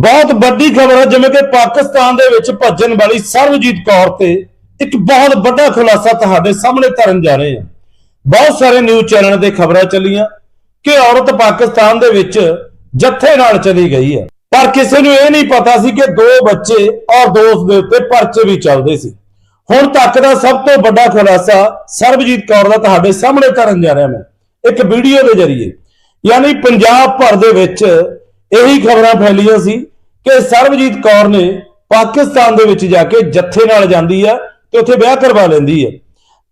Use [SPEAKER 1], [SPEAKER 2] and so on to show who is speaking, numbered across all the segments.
[SPEAKER 1] ਬਹੁਤ ਵੱਡੀ ਖਬਰ ਹੈ, ਜਿਵੇਂ ਕਿ ਪਾਕਿਸਤਾਨ ਦੇ ਵਿੱਚ ਭੱਜਣ ਵਾਲੀ ਸਰਬਜੀਤ ਕੌਰ ਤੇ ਇੱਕ ਬਹੁਤ ਵੱਡਾ ਖੁਲਾਸਾ ਤੁਹਾਡੇ ਸਾਹਮਣੇ ਧਰਨ ਜਾ ਰਹੇ ਹਾਂ। ਬਹੁਤ ਸਾਰੇ ਨਿਊਜ਼ ਚੈਨਲ ਤੇ ਖਬਰਾਂ ਚੱਲੀਆਂ ਕਿ ਔਰਤ ਪਾਕਿਸਤਾਨ ਦੇ ਵਿੱਚ ਜੱਥੇ ਨਾਲ ਚਲੀ ਗਈ ਹੈ। ਪਰ ਕਿਸੇ ਨੂੰ ਇਹ ਨਹੀਂ ਪਤਾ ਸੀ ਕਿ ਦੋ ਬੱਚੇ ਔਰ ਦੋਸਤ ਦੇ ਉੱਤੇ ਪਰਚੇ ਵੀ ਚੱਲਦੇ ਸੀ। ਹੁਣ ਤੱਕ ਦਾ ਸਭ ਤੋਂ ਵੱਡਾ ਖੁਲਾਸਾ ਸਰਬਜੀਤ ਕੌਰ ਦਾ ਤੁਹਾਡੇ ਸਾਹਮਣੇ ਧਰਨ ਜਾ ਰਿਹਾ ਮੈਂ। ਇੱਕ ਵੀਡੀਓ ਦੇ ਜ਼ਰੀਏ। ਯਾਨੀ ਪੰਜਾਬ ਭਰ ਦੇ ਵਿੱਚ ਇਹੀ ਖਬਰਾਂ ਫੈਲੀਆਂ ਸੀ ਕਿ ਸਰਬਜੀਤ ਕੌਰ ਨੇ ਪਾਕਿਸਤਾਨ ਦੇ ਵਿੱਚ ਜਾ ਕੇ ਜੱਥੇ ਨਾਲ ਜਾਂਦੀ ਹੈ ਤੇ ਉੱਥੇ ਵਿਆਹ ਕਰਵਾ ਲੈਂਦੀ ਹੈ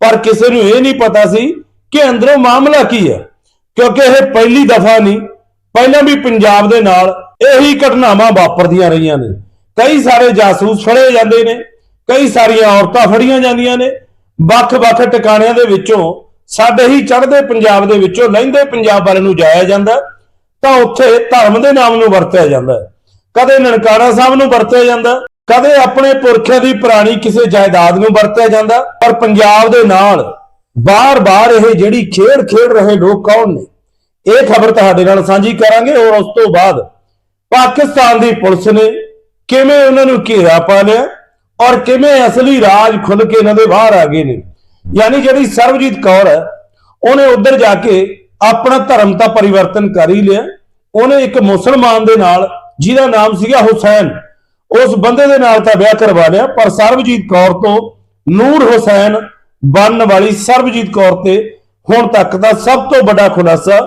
[SPEAKER 1] ਪਰ ਕਿਸੇ ਨੂੰ ਇਹ ਨਹੀਂ ਪਤਾ ਸੀ ਕਿ ਅੰਦਰੋਂ ਮਾਮਲਾ ਕੀ ਹੈ ਕਿਉਂਕਿ ਇਹ ਪਹਿਲੀ ਦਫਾ ਨਹੀਂ, ਪਹਿਲਾਂ ਵੀ ਪੰਜਾਬ ਦੇ ਨਾਲ ਇਹੀ ਘਟਨਾਵਾਂ ਵਾਪਰਦੀਆਂ ਰਹੀਆਂ ਨੇ। ਕਈ ਸਾਰੇ ਜਾਸੂਸ ਫੜੇ ਜਾਂਦੇ ਨੇ, ਕਈ ਸਾਰੀਆਂ ਔਰਤਾਂ ਫੜੀਆਂ ਜਾਂਦੀਆਂ ਨੇ। ਵੱਖ-ਵੱਖ ਟਿਕਾਣਿਆਂ ਦੇ ਵਿੱਚੋਂ ਸਾਡੇ ਹੀ ਚੜ੍ਹਦੇ ਪੰਜਾਬ ਦੇ ਵਿੱਚੋਂ ਲਹਿੰਦੇ ਪੰਜਾਬ ਵਾਲੇ ਨੂੰ ਜਾਇਆ ਜਾਂਦਾ, ਤਾਂ ਉੱਥੇ ਧਰਮ ਦੇ ਨਾਮ ਨੂੰ ਵਰਤਿਆ ਜਾਂਦਾ। ਹੈ। ਕਦੇ ਨਨਕਾਣਾ ਸਾਹਿਬ ਨੂੰ ਵਰਤਿਆ ਜਾਂਦਾ, ਕਦੇ ਆਪਣੇ ਪੁਰਖਿਆਂ ਦੀ ਪੁਰਾਣੀ ਕਿਸੇ ਜਾਇਦਾਦ ਨੂੰ ਵਰਤਿਆ ਜਾਂਦਾ, ਪਰ ਪੰਜਾਬ ਦੇ ਨਾਲ ਬਾਰ-ਬਾਰ ਇਹ ਜਿਹੜੀ ਖੇਡ ਖੇਡ ਰਹੇ ਲੋਕ ਕੌਣ ਨੇ? ਇਹ ਖਬਰ ਤੁਹਾਡੇ ਨਾਲ ਸਾਂਝੀ ਕਰਾਂਗੇ ਔਰ ਉਸ ਤੋਂ ਬਾਅਦ ਪਾਕਿਸਤਾਨ ਦੀ ਪੁਲਿਸ ਨੇ ਕਿਵੇਂ ਉਹਨਾਂ ਨੂੰ ਘੇਰਾ ਪਾ ਲਿਆ ਔਰ ਕਿਵੇਂ ਅਸਲੀ ਰਾਜ ਖੁੱਲ ਕੇ ਇਹਨਾਂ ਦੇ ਬਾਹਰ ਆ ਗਏ ਨੇ। ਯਾਨੀ ਜਿਹੜੀ ਸਰਬਜੀਤ ਕੌਰ ਹੈ, ਉਹਨੇ ਉੱਧਰ ਜਾ ਕੇ ਆਪਣਾ ਧਰਮ ਤਾਂ ਪਰਿਵਰਤਨ ਕਰ ਹੀ ਲਿਆ, ਉਹਨੇ ਇੱਕ ਮੁਸਲਮਾਨ ਦੇ ਨਾਲ ਜਿਹਦਾ ਨਾਮ ਸੀਗਾ ਹੁਸੈਨ। ਉਸ ਬੰਦੇ ਦੇ ਨਾਲ ਤਾਂ ਵਿਆਹ ਕਰਵਾ ਲਿਆ, ਪਰ ਸਰਬਜੀਤ ਕੌਰ ਤੋਂ ਨੂਰ ਹੁਸੈਨ ਬਣਨ ਵਾਲੀ ਸਰਬਜੀਤ ਕੌਰ ਤੇ ਹੁਣ ਤੱਕ ਦਾ ਸਭ ਤੋਂ ਵੱਡਾ ਖੁਲਾਸਾ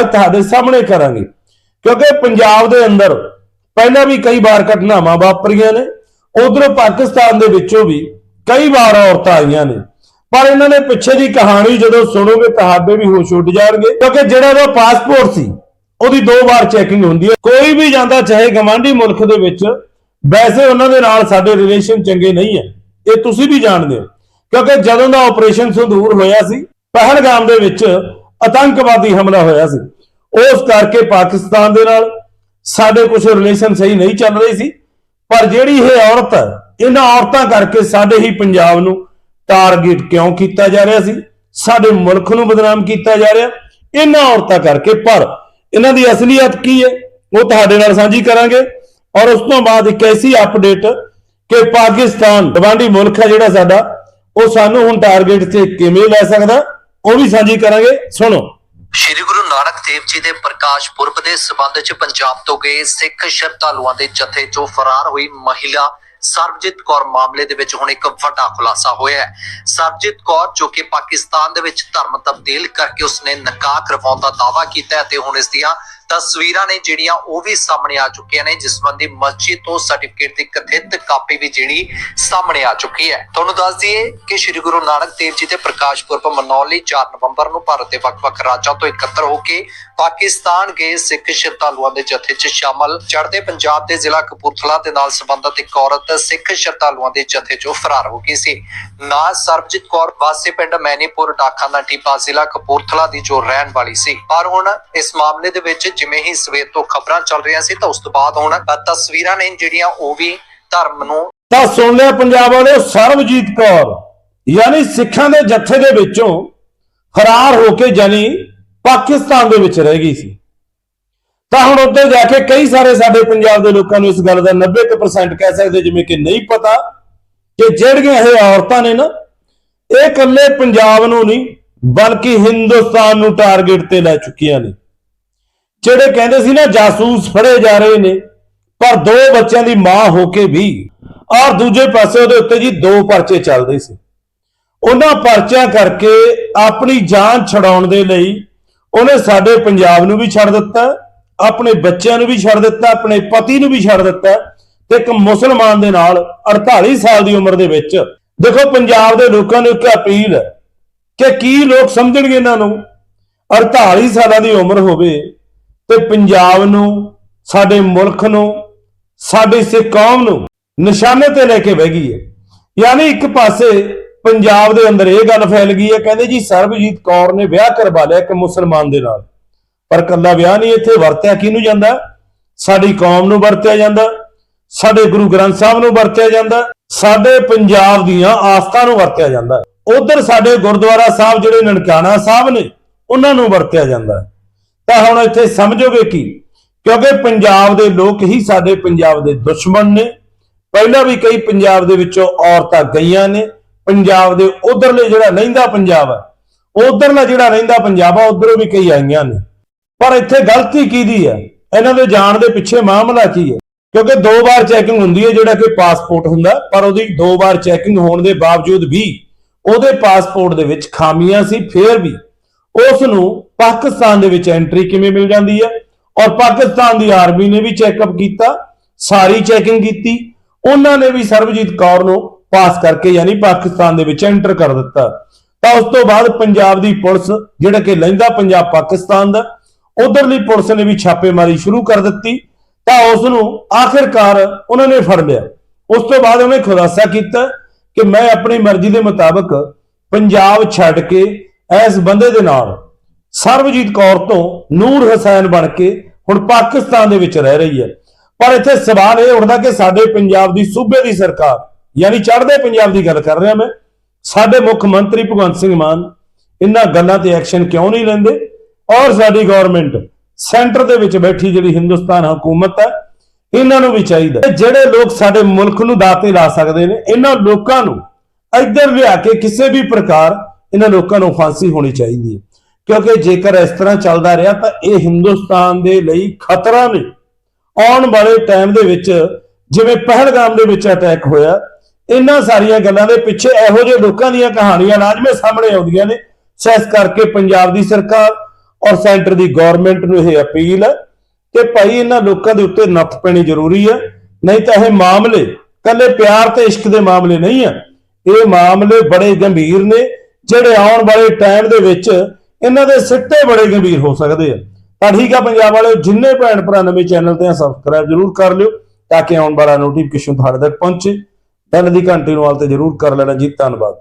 [SPEAKER 1] ਅੱਜ ਤੁਹਾਡੇ ਸਾਹਮਣੇ ਕਰਾਂਗੇ। ਕਿਉਂਕਿ ਪੰਜਾਬ ਦੇ ਅੰਦਰ ਪਹਿਲਾਂ ਵੀ ਕਈ ਵਾਰ ਘਟਨਾਵਾਂ ਵਾਪਰੀਆਂ ਨੇ, ਉਧਰੋਂ ਪਾਕਿਸਤਾਨ ਦੇ ਵਿੱਚੋਂ ਵੀ ਕਈ ਵਾਰ ਔਰਤਾਂ ਆਈਆਂ ਨੇ। ਪਰ ਇਹਨਾਂ ਨੇ ਪਿੱਛੇ ਦੀ ਕਹਾਣੀ ਜਦੋਂ ਸੁਣੋਗੇ, ਤੁਹਾਡੇ ਵੀ ਹੋਸ਼ ਉੱਡ ਜਾਣਗੇ। ਕਿਉਂਕਿ ਜਿਹੜਾ ਉਹਦਾ ਪਾਸਪੋਰਟ ਸੀ ਉਹਦੀ ਦੋ ਵਾਰ ਚੈਕਿੰਗ ਹੁੰਦੀ ਹੈ। ਕੋਈ ਵੀ ਜਾਂਦਾ, ਚਾਹੇ ਗਵਾਂਢੀ ਮੁਲਕ ਦੇ ਵਿੱਚ, ਵੈਸੇ ਉਹਨਾਂ ਦੇ ਨਾਲ ਸਾਡੇ ਰਿਲੇਸ਼ਨ ਚੰਗੇ ਨਹੀਂ ਹੈ। ਇਹ ਤੁਸੀਂ ਵੀ ਜਾਣਦੇ ਹੋ। ਕਿਉਂਕਿ ਜਦੋਂ ਦਾ ਆਪਰੇਸ਼ਨ ਸੰਦੂਰ ਹੋਇਆ ਸੀ, ਪਹਿਲਗਾਮ ਦੇ ਵਿੱਚ ਆਤੰਕਵਾਦੀ ਹਮਲਾ ਹੋਇਆ ਸੀ। ਉਸ ਕਰਕੇ ਪਾਕਿਸਤਾਨ ਦੇ ਨਾਲ ਸਾਡੇ ਕੁਝ ਰਿਲੇਸ਼ਨ ਸਹੀ ਨਹੀਂ ਚੱਲ ਰਹੀ ਸੀ। ਪਰ ਜਿਹੜੀ ਇਹ ਔਰਤ ਹੈ, ਇਹਨਾਂ ਔਰਤਾਂ ਕਰਕੇ ਸਾਡੇ ਹੀ ਪੰਜਾਬ ਨੂੰ ਟਾਰਗੇਟ ਕਿਉਂ ਕੀਤਾ ਜਾ ਰਿਹਾ ਸੀ? ਸਾਡੇ ਮੁਲਕ ਨੂੰ ਬਦਨਾਮ ਕੀਤਾ ਜਾ ਰਿਹਾ। ਇਹਨਾਂ ਔਰਤਾਂ ਕਰਕੇ। ਪਰ ਇਹਨਾਂ ਦੀ ਅਸਲੀਅਤ ਕੀ ਹੈ, ਉਹ ਤੁਹਾਡੇ ਨਾਲ ਸਾਂਝੀ ਕਰਾਂਗੇ। ਔਰ ਉਸ ਤੋਂ ਬਾਅਦ ਇੱਕ ਐਸੀ ਅਪਡੇਟ ਕਿ ਪਾਕਿਸਤਾਨ, ਗਵਾਂਢੀ ਮੁਲਕ ਹੈ ਜਿਹੜਾ ਸਾਡਾ, ਉਹ ਸਾਨੂੰ ਹੁਣ ਟਾਰਗੇਟ ਤੇ ਕਿਵੇਂ ਲੈ ਸਕਦਾ, ਉਹ ਵੀ ਸਾਂਝੀ ਕਰਾਂਗੇ। ਸੁਣੋ।
[SPEAKER 2] ਸ਼੍ਰੀ ਗੁਰੂ ਨਾਨਕ ਦੇਵ ਜੀ ਦੇ ਪ੍ਰਕਾਸ਼ ਪੁਰਬ ਦੇ ਸਬੰਧ ਚ ਪੰਜਾਬ ਤੋਂ ਗਏ ਸਿੱਖ ਸ਼ਰਧਾਲੂਆਂ ਦੇ ਜਥੇ ਚੋਂ ਫਰਾਰ ਹੋਈ ਮਹਿਲਾ। ਸਰਬਜੀਤ ਕੌਰ ਮਾਮਲੇ ਦੇ ਵਿੱਚ ਹੁਣ ਇੱਕ ਵੱਡਾ ਖੁਲਾਸਾ ਹੋਇਆ ਹੈ। ਸਰਬਜੀਤ ਕੌਰ, ਜੋ ਕਿ ਪਾਕਿਸਤਾਨ ਦੇ ਵਿੱਚ ਧਰਮ ਤਬਦੀਲ ਕਰਕੇ ਉਸਨੇ ਨਿਕਾਹ ਕਰਵਾਉਣ ਦਾ ਦਾਅਵਾ ਕੀਤਾ ਹੈ ਤੇ ਹੁਣ ਇਸ ਦੀਆਂ ਤਸਵੀਰਾਂ ਨੇ ਜਿਹੜੀਆਂ ਉਹ ਵੀ ਸਾਹਮਣੇ ਆ ਚੁੱਕੀਆਂ ਨੇ, ਜਿਸ ਸੰਬੰਧੀ ਮਸਜਿਦ ਤੋਂ ਸਰਟੀਫਿਕੇਟ ਦੀ ਕਥਿਤ ਕਾਪੀ ਵੀ ਜਿਹੜੀ ਸਾਹਮਣੇ ਆ ਚੁੱਕੀ ਹੈ। ਤੁਹਾਨੂੰ ਦੱਸ ਦਈਏ ਕਿ ਸ੍ਰੀ ਗੁਰੂ ਨਾਨਕ ਦੇਵ ਜੀ ਦੇ ਪ੍ਰਕਾਸ਼ ਪੁਰਬ ਮਨਾਉਣ ਲਈ 4 ਨਵੰਬਰ ਨੂੰ ਭਾਰਤ ਦੇ ਵੱਖ-ਵੱਖ ਰਾਜਾਂ ਤੋਂ ਇਕੱਤਰ ਹੋ ਕੇ ਪਾਕਿਸਤਾਨ ਗਏ ਸਿੱਖ ਸ਼ਰਧਾਲੂਆਂ ਦੇ ਜਥੇ 'ਚ ਸ਼ਾਮਲ। ਚੜ੍ਹਦੇ ਪੰਜਾਬ ਦੇ ਜ਼ਿਲ੍ਹਾ ਕਪੂਰਥਲਾ ਦੇ ਨਾਲ ਸੰਬੰਧਿਤ ਇੱਕ ਔਰਤ ਸਿੱਖ ਸ਼ਰਧਾਲੂਆਂ ਦੇ ਜਥੇ 'ਚੋਂ ਫਰਾਰ ਹੋ ਗਈ ਸੀ। ਨਾ ਸਰਬਜੀਤ ਕੌਰ ਵਾਸੀ ਪਿੰਡ ਮੈਨੀਪੁਰ ਡਾਕਾ ਦਾ ਟੀਪਾ ਜ਼ਿਲ੍ਹਾ ਕਪੂਰਥਲਾ ਦੀ ਜੋ ਰਹਿਣ ਵਾਲੀ ਸੀ। ਪਰ ਹੁਣ ਇਸ ਮਾਮਲੇ ਦੇ ਵਿੱਚ ਜਿਵੇਂ ਹੀ ਸਵੇਰ ਤੋਂ ਖਬਰਾਂ ਚੱਲ ਰਹੀਆਂ ਸੀ ਤਾਂ ਉਸ ਤੋਂ ਬਾਅਦ ਹੁਣ ਤਸਵੀਰਾਂ ਨੇ ਜਿਹੜੀਆਂ ਉਹ ਵੀ ਧਰਮ ਨੂੰ
[SPEAKER 1] ਤਾਂ ਸੁਣ ਲਿਆ ਪੰਜਾਬ ਵਾਲੇ ਸਰਬਜੀਤ ਕੌਰ, ਯਾਨੀ ਸਿੱਖਾਂ ਦੇ ਜੱਥੇ ਦੇ ਵਿੱਚੋਂ ਫਰਾਰ ਹੋ ਕੇ ਜਾਨੀ ਪਾਕਿਸਤਾਨ ਦੇ ਵਿੱਚ ਰਹਿ ਗਈ ਸੀ। ਤਾਂ ਹੁਣ ਉੱਧਰ ਜਾ ਕੇ ਕਈ ਸਾਰੇ ਸਾਡੇ ਪੰਜਾਬ ਦੇ ਲੋਕਾਂ ਨੂੰ ਇਸ ਗੱਲ ਦਾ 90% ਕਹਿ ਸਕਦੇ, ਜਿਵੇਂ ਕਿ ਨਹੀਂ ਪਤਾ ਕਿ ਜਿਹੜੀਆਂ ਇਹ ਔਰਤਾਂ ਨੇ ਨਾ, ਇਹ ਇਕੱਲੇ ਪੰਜਾਬ ਨੂੰ ਨਹੀਂ, ਬਲਕਿ ਹਿੰਦੁਸਤਾਨ ਨੂੰ ਟਾਰਗੇਟ ਤੇ ਲੈ ਚੁੱਕੀਆਂ ਨੇ। ਜਿਹੜੇ ਕਹਿੰਦੇ ਸੀ ਨਾ ਜਾਸੂਸ ਫੜੇ ਜਾ ਰਹੇ ਨੇ, ਪਰ ਦੋ ਬੱਚਿਆਂ ਦੀ ਮਾਂ ਹੋ ਕੇ ਵੀ ਔਰ ਦੂਜੇ ਪਾਸੇ ਉਹਦੇ ਉੱਤੇ ਜੀ ਦੋ ਪਰਚੇ ਚੱਲਦੇ ਸੀ। ਉਹਨਾਂ ਪਰਚਿਆਂ ਕਰਕੇ ਆਪਣੀ ਜਾਨ ਛਡਾਉਣ ਦੇ ਲਈ ਉਹਨੇ ਸਾਡੇ ਪੰਜਾਬ ਨੂੰ ਵੀ ਛੱਡ ਦਿੱਤਾ, ਆਪਣੇ ਬੱਚਿਆਂ ਨੂੰ ਵੀ ਛੱਡ ਦਿੱਤਾ, ਆਪਣੇ ਪਤੀ ਨੂੰ ਵੀ ਛੱਡ ਦਿੱਤਾ ਤੇ ਇੱਕ ਮੁਸਲਮਾਨ ਦੇ ਨਾਲ 48 ਸਾਲ ਦੀ ਉਮਰ ਦੇ ਵਿੱਚ। ਦੇਖੋ, ਪੰਜਾਬ ਦੇ ਲੋਕਾਂ ਨੂੰ ਇੱਕ ਅਪੀਲ ਹੈ ਕਿ ਕੀ ਲੋਕ ਸਮਝਣਗੇ ਇਹਨਾਂ ਨੂੰ? 48 ਸਾਲਾਂ ਦੀ ਉਮਰ ਹੋਵੇ ਤੇ ਪੰਜਾਬ ਨੂੰ, ਸਾਡੇ ਮੁਲਕ ਨੂੰ, ਸਾਡੀ ਸਿੱਖ ਕੌਮ ਨੂੰ ਨਿਸ਼ਾਨੇ ਤੇ ਲੈ ਕੇ ਬਹਿ ਗਈ ਹੈ। ਯਾਨੀ ਇੱਕ ਪਾਸੇ ਪੰਜਾਬ ਦੇ ਅੰਦਰ ਇਹ ਗੱਲ ਫੈਲ ਗਈ ਹੈ, ਕਹਿੰਦੇ ਜੀ ਸਰਬਜੀਤ ਕੌਰ ਨੇ ਵਿਆਹ ਕਰਵਾ ਲਿਆ ਇੱਕ ਮੁਸਲਮਾਨ ਦੇ ਨਾਲ। ਪਰ ਕੱਲਾ ਵਿਆਹ ਨਹੀਂ, ਇੱਥੇ ਵਰਤਿਆ ਕਿਹਨੂੰ ਜਾਂਦਾ? ਸਾਡੀ ਕੌਮ ਨੂੰ ਵਰਤਿਆ ਜਾਂਦਾ, ਸਾਡੇ ਗੁਰੂ ਗ੍ਰੰਥ ਸਾਹਿਬ ਨੂੰ ਵਰਤਿਆ ਜਾਂਦਾ, ਸਾਡੇ ਪੰਜਾਬ ਦੀਆਂ ਆਸਥਾ ਨੂੰ ਵਰਤਿਆ ਜਾਂਦਾ। ਉਧਰ ਸਾਡੇ ਗੁਰਦੁਆਰਾ ਸਾਹਿਬ, ਜਿਹੜੇ ਨਨਕਾਣਾ ਸਾਹਿਬ ਨੇ, ਉਹਨਾਂ ਨੂੰ ਵਰਤਿਆ ਜਾਂਦਾ। ਤਾਂ ਹੁਣ ਇੱਥੇ ਸਮਝੋਗੇ ਕੀ? ਕਿਉਂਕਿ ਪੰਜਾਬ ਦੇ ਲੋਕ ਹੀ ਸਾਡੇ ਪੰਜਾਬ ਦੇ ਦੁਸ਼ਮਣ ਨੇ। ਪਹਿਲਾਂ ਵੀ ਕਈ ਪੰਜਾਬ ਦੇ ਵਿੱਚੋਂ ਔਰਤਾਂ ਗਈਆਂ ਨੇ। ਪੰਜਾਬ ਦੇ ਉਧਰਲੇ ਜਿਹੜਾ ਰਹਿੰਦਾ ਪੰਜਾਬ ਹੈ ਉਧਰਲਾ ਜਿਹੜਾ ਰਹਿੰਦਾ ਪੰਜਾਬ ਆ ਉਧਰੋਂ ਵੀ ਕਈ ਆਈਆਂ ਨੇ। ਪਰ ਇੱਥੇ ਗਲਤੀ ਕਿਹਦੀ ਹੈ? ਇਹਨਾਂ ਦੇ ਜਾਣ ਦੇ ਪਿੱਛੇ ਮਾਮਲਾ ਕੀ ਹੈ? ਕਿਉਂਕਿ ਦੋ ਵਾਰ ਚੈਕਿੰਗ ਹੁੰਦੀ ਹੈ ਜਿਹੜਾ ਕਿ ਪਾਸਪੋਰਟ ਹੁੰਦਾ, ਪਰ ਉਹਦੀ ਦੋ ਵਾਰ ਚੈਕਿੰਗ ਹੋਣ ਦੇ ਬਾਵਜੂਦ ਵੀ ਉਹਦੇ ਪਾਸਪੋਰਟ ਦੇ ਵਿੱਚ ਖਾਮੀਆਂ ਸੀ, ਫੇਰ ਵੀ ਉਸ ਨੂੰ ਪਾਕਿਸਤਾਨ ਦੇ ਵਿੱਚ ਐਂਟਰੀ ਕਿਵੇਂ ਮਿਲ ਜਾਂਦੀ ਹੈ? ਔਰ ਪਾਕਿਸਤਾਨ ਦੀ ਆਰਮੀ ਨੇ ਵੀ ਚੈੱਕਅਪ ਕੀਤਾ, ਸਾਰੀ ਚੈਕਿੰਗ ਕੀਤੀ, ਉਹਨਾਂ ਨੇ ਵੀ ਸਰਬਜੀਤ ਕੌਰ ਨੂੰ ਪਾਸ ਕਰਕੇ ਯਾਨੀ ਪਾਕਿਸਤਾਨ ਦੇ ਵਿੱਚ ਐਂਟਰ ਕਰ ਦਿੱਤਾ। ਤਾਂ ਉਸ ਤੋਂ ਬਾਅਦ ਪੰਜਾਬ ਦੀ ਪੁਲਿਸ, ਜਿਹੜਾ ਕਿ ਲੈਂਦਾ ਪੰਜਾਬ ਪਾਕਿਸਤਾਨ ਦਾ, ਉਧਰਲੀ ਪੁਲਿਸ ਨੇ ਵੀ ਛਾਪੇਮਾਰੀ ਸ਼ੁਰੂ ਕਰ ਦਿੱਤੀ, ਤਾਂ ਉਸ ਨੂੰ ਆਖਿਰਕਾਰ ਉਹਨਾਂ ਨੇ ਫੜ ਲਿਆ। ਉਸ ਤੋਂ ਬਾਅਦ ਉਹਨੇ ਖੁਲਾਸਾ ਕੀਤਾ ਕਿ ਮੈਂ ਆਪਣੀ ਮਰਜ਼ੀ ਦੇ ਮੁਤਾਬਕ ਪੰਜਾਬ ਛੱਡ ਕੇ ਇਸ ਬੰਦੇ ਦੇ ਨਾਲ ਸਰਬਜੀਤ ਕੌਰ ਤੋਂ ਨੂਰ ਹਸੈਨ ਬਣ ਕੇ ਹੁਣ ਪਾਕਿਸਤਾਨ ਦੇ ਵਿੱਚ ਰਹਿ ਰਹੀ ਹੈ। ਪਰ ਇੱਥੇ ਸਵਾਲ ਇਹ ਉੱਠਦਾ ਕਿ ਸਾਡੇ ਪੰਜਾਬ ਦੀ ਸੂਬੇ ਦੀ ਸਰਕਾਰ, ਯਾਨੀ ਚੜ੍ਹਦੇ ਪੰਜਾਬ ਦੀ ਗੱਲ ਕਰ ਰਿਹਾ ਮੈਂ, ਸਾਡੇ ਮੁੱਖ ਮੰਤਰੀ ਭਗਵੰਤ ਸਿੰਘ ਮਾਨ ਇਹਨਾਂ ਗੱਲਾਂ ਤੇ ਐਕਸ਼ਨ ਕਿਉਂ ਨਹੀਂ ਲੈਂਦੇ? ਔਰ ਸਾਡੀ ਗਵਰਨਮੈਂਟ ਸੈਂਟਰ ਦੇ ਵਿੱਚ ਬੈਠੀ ਜਿਹੜੀ ਹਿੰਦੁਸਤਾਨ ਹਕੂਮਤ ਹੈ ਇਹਨਾਂ ਨੂੰ ਵੀ ਚਾਹੀਦਾ ਜਿਹੜੇ ਲੋਕ ਸਾਡੇ ਮੁਲਕ ਨੂੰ ਦਾਤੇ ਲਾ ਸਕਦੇ ਨੇ ਇਹਨਾਂ ਲੋਕਾਂ ਨੂੰ ਇੱਧਰ ਲਿਆ ਕੇ ਕਿਸੇ ਵੀ ਪ੍ਰਕਾਰ ਇਹਨਾਂ ਲੋਕਾਂ ਨੂੰ ਫਾਂਸੀ ਹੋਣੀ ਚਾਹੀਦੀ ਹੈ। ਕਿਉਂਕਿ ਜੇਕਰ ਇਸ ਤਰ੍ਹਾਂ ਚੱਲਦਾ ਰਿਹਾ ਤਾਂ ਇਹ ਹਿੰਦੁਸਤਾਨ ਦੇ ਲਈ ਖਤਰਾ ਨੇ। ਆਉਣ ਵਾਲੇ ਟਾਈਮ ਦੇ ਵਿੱਚ ਜਿਵੇਂ ਪਹਿਲਗਾਮ ਦੇ ਵਿੱਚ ਅਟੈਕ ਹੋਇਆ, ਇਹਨਾਂ ਸਾਰੀਆਂ ਗੱਲਾਂ ਦੇ ਪਿੱਛੇ ਇਹੋ ਜਿਹੇ ਲੋਕਾਂ ਦੀਆਂ ਕਹਾਣੀਆਂ ਲਾਜ਼ਮੀ ਸਾਹਮਣੇ ਆਉਂਦੀਆਂ ਨੇ। ਸੋ ਕਰਕੇ ਪੰਜਾਬ ਦੀ ਸਰਕਾਰ ਔਰ ਸੈਂਟਰ ਦੀ ਗਵਰਨਮੈਂਟ ਨੂੰ ਇਹ ਅਪੀਲ ਹੈ ਕਿ ਭਾਈ ਇਹਨਾਂ ਲੋਕਾਂ ਦੇ ਉੱਤੇ ਨੱਥ ਪੈਣੀ ਜ਼ਰੂਰੀ ਹੈ। ਨਹੀਂ ਤਾਂ ਇਹ ਮਾਮਲੇ ਕੱਲੇ ਪਿਆਰ ਤੇ ਇਸ਼ਕ ਦੇ ਮਾਮਲੇ ਨਹੀਂ ਆ ਇਹ ਮਾਮਲੇ ਬੜੇ ਗੰਭੀਰ ਨੇ। ਜਿਹੜੇ ਆਉਣ ਵਾਲੇ ਟਾਈਮ ਦੇ ਵਿੱਚ ਇਹਨਾਂ ਦੇ ਸਿੱਟੇ ਬੜੇ ਗੰਭੀਰ ਹੋ ਸਕਦੇ ਆ। ਤਾਂ ਠੀਕ ਆ ਪੰਜਾਬ ਵਾਲਿਓ, ਜਿੰਨੇ ਭੈਣ ਭਰਾ ਨਵੇਂ ਚੈਨਲ ਤੇ ਆ ਸਬਸਕ੍ਰਾਈਬ ਜਰੂਰ ਕਰ ਲਿਓ ਤਾਂ ਕਿ ਆਉਣ ਵਾਲਾ ਨੋਟੀਫਿਕੇਸ਼ਨ ਤੁਹਾਡੇ ਤੱਕ ਪਹੁੰਚੇ। ਬੈਲ ਦੀ ਘੰਟੀ ਨੂੰ ਆਲ ਤੇ ਜਰੂਰ ਕਰ ਲੈਣਾ ਜੀ। ਧੰਨਵਾਦ।